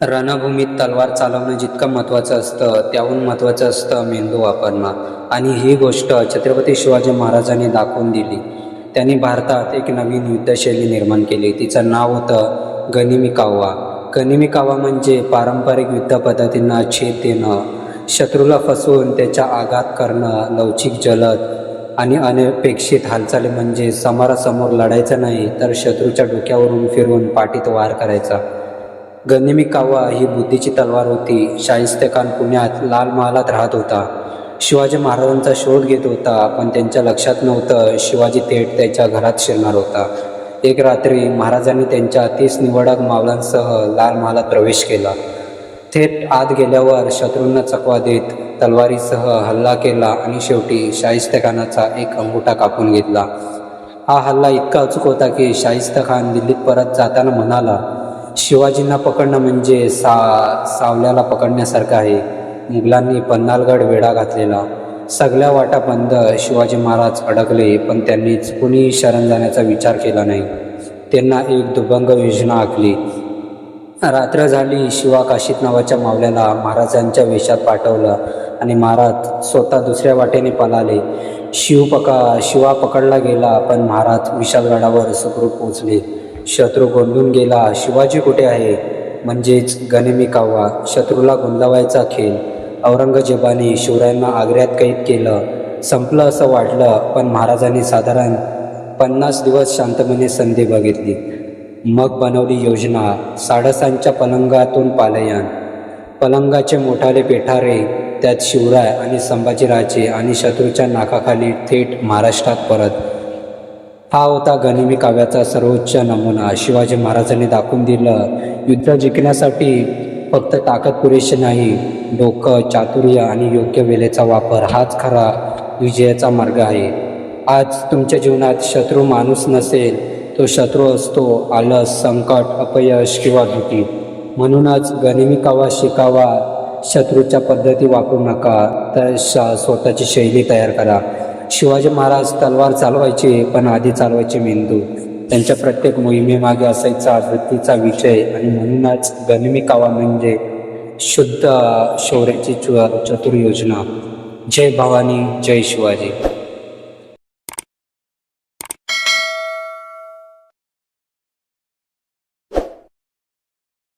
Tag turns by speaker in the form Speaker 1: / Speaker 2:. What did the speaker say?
Speaker 1: रणभूमीत तलवार चालवणं जितकं महत्त्वाचं असतं त्याहून महत्त्वाचं असतं मेंदू वापरणं. आणि ही गोष्ट छत्रपती शिवाजी महाराजांनी दाखवून दिली. त्यांनी भारतात एक नवीन युद्धशैली निर्माण केली. तिचं नाव होतं गनिमी काव्वा गनिमी म्हणजे पारंपरिक युद्ध पद्धतींना छेद देणं शत्रूला फसवून त्याच्या आघात करणं लवचिक जलद आणि अनपेक्षित हालचाली म्हणजे समोरासमोर लढायचं नाही तर शत्रूच्या डोक्यावरून फिरवून पाठीत वार करायचा. गनिमी कावा ही बुद्धीची तलवार होती. शाहिस्ते खान पुण्यात लाल महालात राहत होता. शिवाजी महाराजांचा शोध घेत होता पण त्यांच्या लक्षात नव्हतं शिवाजी थेट त्याच्या घरात शिरणार होता. एक रात्री महाराजांनी त्यांच्या तीस निवडक मावलांसह लाल महालात प्रवेश केला. थेट आत गेल्यावर शत्रूंना चकवा देत तलवारीसह हल्ला केला आणि शेवटी शाहिस्तखानाचा एक अंगुठा कापून घेतला. हा हल्ला इतका अचूक होता की शाहिस्त खान दिल्लीत परत जाताना म्हणाला शिवाजींना पकडणं म्हणजे सा सावल्याला पकडण्यासारखं आहे. मुघलांनी पन्नालगड वेढा घातलेला. सगळ्या वाटा बंद शिवाजी महाराज अडकले पण त्यांनीच कुणी शरण जाण्याचा विचार केला नाही. त्यांना एक दुभंग योजना आखली. रात्र झाली शिवा काशीत नावाच्या मावल्याला महाराजांच्या वेशात पाठवलं आणि महाराज स्वतः दुसऱ्या वाटेने पळाले. शिव पका शिवा पकडला गेला पण महाराज विशालगडावर सुखरूप पोचले शत्रू गोंधून गेला. शिवाजी कुठे आहे? म्हणजेच गनिमी कावा शत्रूला गोंधवायचा खेळ. औरंगजेबाने शिवरायांना आग्र्यात कैद केलं. संपलं असं वाटलं पण महाराजांनी साधारण पन्नास दिवस शांतपणे संधी बघितली. मग बनवली योजना साडसांच्या पलंगातून पालयान. पलंगाचे मोठाले पेठारे त्यात शिवराय आणि संभाजीराजे आणि शत्रूच्या नाकाखाली थेट महाराष्ट्रात परत. हा होता गनिमी काव्याचा सर्वोच्च नमुना. शिवाजी महाराजांनी दाखवून दिलं युद्ध जिंकण्यासाठी फक्त ताकद पुरेशी नाही डोकं चातुर्य आणि योग्य वेळेचा वापर हाच खरा विजयाचा मार्ग आहे. आज तुमच्या जीवनात शत्रू माणूस नसेल तो शत्रू असतो आलस संकट अपयश किंवा भीती म्हणूनच गनिमी कावा शिकावा शत्रूच्या पद्धती वापरू नका तर श स्वतःची शैली तयार करा. शिवाजी महाराज तलवार चालवायचे पण आधी चालवायचे मेंदू. त्यांच्या प्रत्येक मोहिमेमागे असायचा वृत्तीचा विषय आणि म्हणूनच गनिमी कावा म्हणजे शुद्ध शौर्याची चतुर योजना. जय भवानी जय शिवाजी.